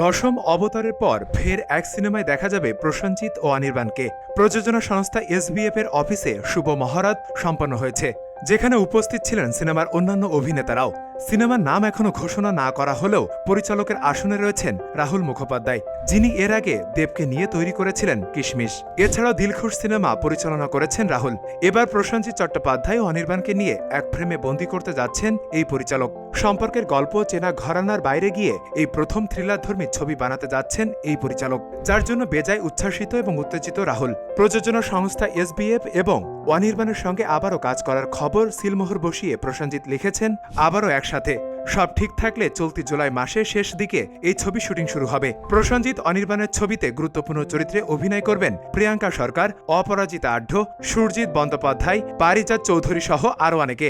দশম অবতারের পর ফের এক সিনেমায় দেখা যাবে প্রসেনজিৎ ও অনির্বাণকে। প্রযোজনা সংস্থা এসবিএফ এর অফিসে শুভ মহারাত সম্পন্ন হয়েছে, যেখানে উপস্থিত ছিলেন সিনেমার অন্যান্য অভিনেতারাও। সিনেমার নাম এখনও ঘোষণা না করা হলেও পরিচালকের আসনে রয়েছেন রাহুল মুখোপাধ্যায়, যিনি এর আগে দেবকে নিয়ে তৈরি করেছিলেন কিশমিশ। এছাড়াও দিলখুশ সিনেমা পরিচালনা করেছেন রাহুল। এবার প্রসেনজিৎ চট্টোপাধ্যায় ও অনির্বাণকে নিয়ে এক ফ্রেমে বন্দি করতে যাচ্ছেন এই পরিচালক। সম্পর্কের গল্প চেনা ঘরানার বাইরে গিয়ে এই প্রথম থ্রিলারধর্মী ছবি বানাতে যাচ্ছেন এই পরিচালক, যার জন্য বেজায় উচ্ছ্বাসিত এবং উত্তেজিত রাহুল। প্রযোজনা সংস্থা এসবিএফ এবং অনির্বাণের সঙ্গে আবারও কাজ করার খবর সিলমোহর বসিয়ে প্রসেনজিৎ লিখেছেন আবারও একসাথে। সব ঠিক থাকলে চলতি জুলাই মাসের শেষ দিকে এই ছবি শুটিং শুরু হবে। প্রসেনজিৎ অনির্বাণের ছবিতে গুরুত্বপূর্ণ চরিত্রে অভিনয় করবেন প্রিয়াঙ্কা সরকার, অপরাজিতা আঢ্য সুরজিৎ বন্দ্যোপাধ্যায়, পারিজাত চৌধুরী সহ আরও অনেকে।